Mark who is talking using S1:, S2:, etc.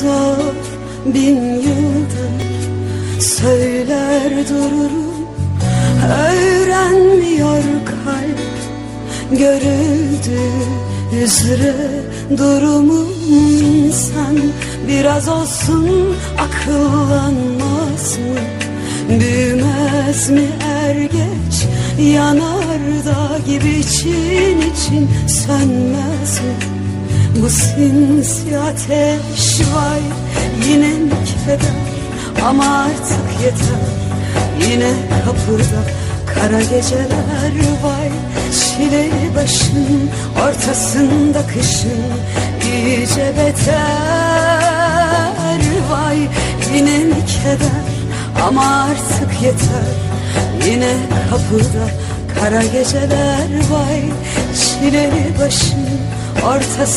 S1: zor bin yıldır Söyler dururum Öğrenmiyor kalp Görüldüğü üzere durumum insan Biraz olsun akıllanmaz mı? Büyümez mi er geç Yanardağ gibi için için sönmez? Bu sinsi ateş vay yine mi keder Ama artık yeter. Yine kapıda Kara geceler vay çileli başın Ortasında kışın iyice beter Vay yine mi keder ama artık yeter. Yine kapıda kara geceler vay Çileli başın ortası